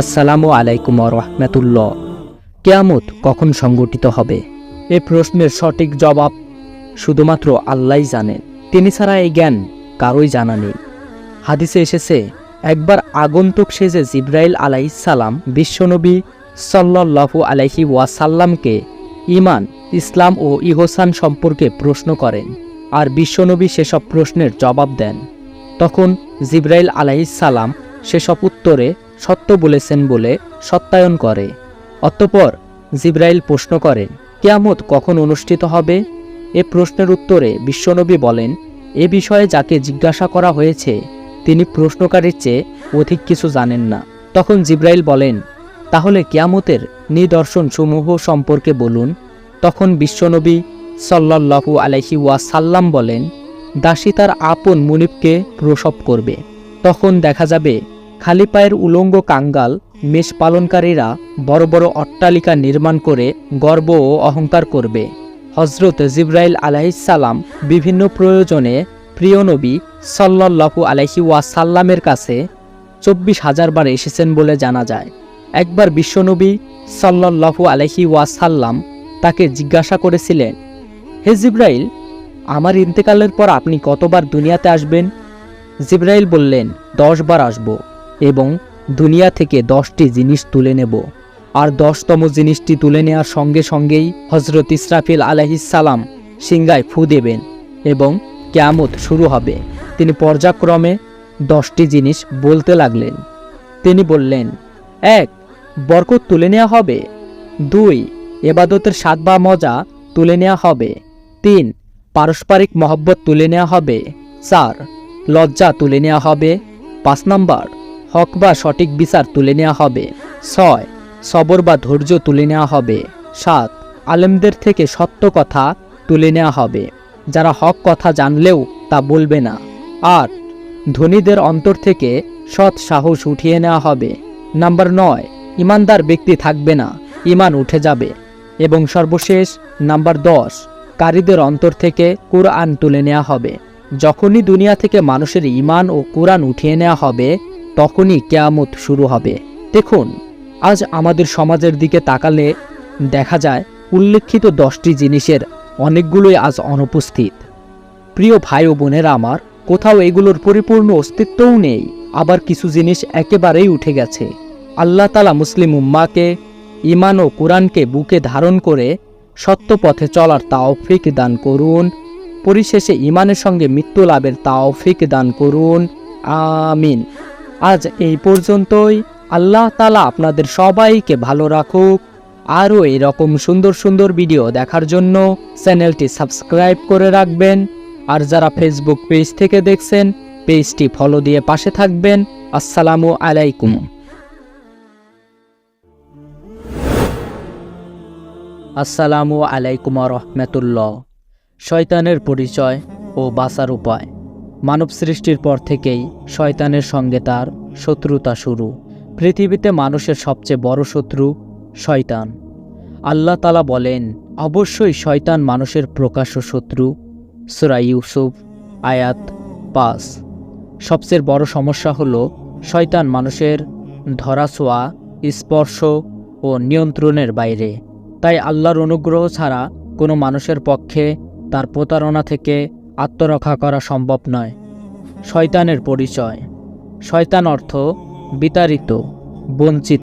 আসসালামু আলাইকুম রহমতুল্লাহ। কেয়ামত কখন সংগঠিত হবে? এ প্রশ্নের সঠিক জবাব শুধুমাত্র আল্লাহই জানেন। তিনি ছাড়া এই জ্ঞান কারোই জানা নেই। হাদিসে এসেছে, একবার আগন্তুক সেজে জিব্রাইল আলাইসাল্লাম বিশ্বনবী সাল্লাল্লাহু আলাইহি ওয়াসাল্লামকে ইমান ইসলাম ও ইহসান সম্পর্কে প্রশ্ন করেন আর বিশ্বনবী সেসব প্রশ্নের জবাব দেন। তখন জিব্রাইল আলাইসাল্লাম সেসব উত্তরে সত্য বলেছেন বলে সত্যায়ন করে। অতঃপর জিব্রাইল প্রশ্ন করেন, কেয়ামত কখন অনুষ্ঠিত হবে? এ প্রশ্নের উত্তরে বিশ্বনবী বলেন, এ বিষয়ে যাকে জিজ্ঞাসা করা হয়েছে, তিনি প্রশ্নকারীর চেয়ে অধিক কিছু জানেন না। তখন জিব্রাইল বলেন, তাহলে কেয়ামতের নিদর্শন সমূহ সম্পর্কে বলুন। তখন বিশ্বনবী সাল্লাল্লাহু আলাইহি ওয়াসাল্লাম বলেন, দাসী তার আপন মুনিবকে প্রসব করবে। তখন দেখা যাবে খালি পায়ের উলঙ্গ কাঙ্গাল মেষ পালনকারীরা বড় বড় অট্টালিকা নির্মাণ করে গর্ব ও অহংকার করবে। হজরত জিব্রাইল আলাইসাল্লাম বিভিন্ন প্রয়োজনে প্রিয় নবী সাল্লাল্লাহু আলাইহি ওয়াসাল্লামের কাছে চব্বিশ হাজার বার এসেছেন বলে জানা যায়। একবার বিশ্বনবী সাল্লাল্লাহু আলাইহি ওয়াসাল্লাম তাকে জিজ্ঞাসা করেছিলেন, হে জিব্রাইল, আমার ইন্তেকালের পর আপনি কতবার দুনিয়াতে আসবেন? জিব্রাইল বললেন, দশ বার আসব। এবং দুনিয়া থেকে দশটি জিনিস তুলে নেব। আর দশতম জিনিসটি তুলে নেওয়ার সঙ্গে সঙ্গেই হজরত ইসরাফিল আলহিসাল্লাম সিংগায় ফু দেবেন এবং কেয়ামত শুরু হবে। তিনি পর্যায়ক্রমে দশটি জিনিস বলতে লাগলেন। তিনি বললেন, এক, বরকত তুলে নেওয়া হবে। দুই, এবাদতের স্বাদ বা মজা তুলে নেওয়া হবে। তিন, পারস্পরিক মহব্বত তুলে নেওয়া হবে। চার, লজ্জা তুলে নেওয়া হবে। পাঁচ নম্বর হক বা সঠিক বিচার তুলে নেওয়া হবে। ছয়, সবর বা ধৈর্য তুলে নেওয়া হবে। সাত, আলেমদের থেকে সত্য কথা তুলে নেওয়া হবে। যারা হক কথা জানলেও তা বলবে না। আট, ধনীদের অন্তর থেকে সৎ সাহস উঠিয়ে নেওয়া হবে। নাম্বার নয়, ইমানদার ব্যক্তি থাকবে না, ইমান উঠে যাবে। এবং সর্বশেষ, নাম্বার দশ, কারীদের অন্তর থেকে কোরআন তুলে নেওয়া হবে। যখনই দুনিয়া থেকে মানুষের ইমান ও কোরআন উঠিয়ে নেওয়া হবে তখনই কেয়ামত শুরু হবে। দেখুন, আজ আমাদের সমাজের দিকে তাকালে দেখা যায় উল্লেখিত দশটি জিনিসের অনেকগুলোই আজ অনুপস্থিত। প্রিয় ভাই ও বোনেরা আমার, কোথাও এগুলোর পরিপূর্ণ অস্তিত্বও নেই, আবার কিছু জিনিস একেবারেই উঠে গেছে। আল্লাহ তালা মুসলিম উম্মাকে ইমান ও কোরআনকে বুকে ধারণ করে সত্য পথে চলার তাওফিক দান করুন, পরিশেষে ইমানের সঙ্গে মৃত্যু লাভের তাওফিক দান করুন, আমিন। আজ এই পর্যন্তই। আল্লাহ তালা আপনাদের সবাইকে ভালো রাখুক। আরও এরকম সুন্দর সুন্দর ভিডিও দেখার জন্য চ্যানেলটি সাবস্ক্রাইব করে রাখবেন। আর যারা ফেসবুক পেজ থেকে দেখছেন পেজটি ফলো দিয়ে পাশে থাকবেন। আসসালামু আলাইকুম। আসসালামু আলাইকুম রহমতুল্লাহ। শয়তানের পরিচয় ও বাঁচার উপায়। মানব সৃষ্টির পর থেকেই শয়তানের সঙ্গে তার শত্রুতা শুরু। পৃথিবীতে মানুষের সবচেয়ে বড় শত্রু শয়তান। আল্লাহ তালা বলেন, অবশ্যই শয়তান মানুষের প্রকাশ্য শত্রু। সুরা ইউসুফ, আয়াত পাস সবচেয়ে বড় সমস্যা হলো, শয়তান মানুষের ধরাছোঁয়া, স্পর্শ ও নিয়ন্ত্রণের বাইরে। তাই আল্লাহর অনুগ্রহ ছাড়া কোনো মানুষের পক্ষে তার প্রতারণা থেকে আত্মরক্ষা করা সম্ভব নয়। শয়তানের পরিচয়। শয়তান অর্থ বিতাড়িত বঞ্চিত।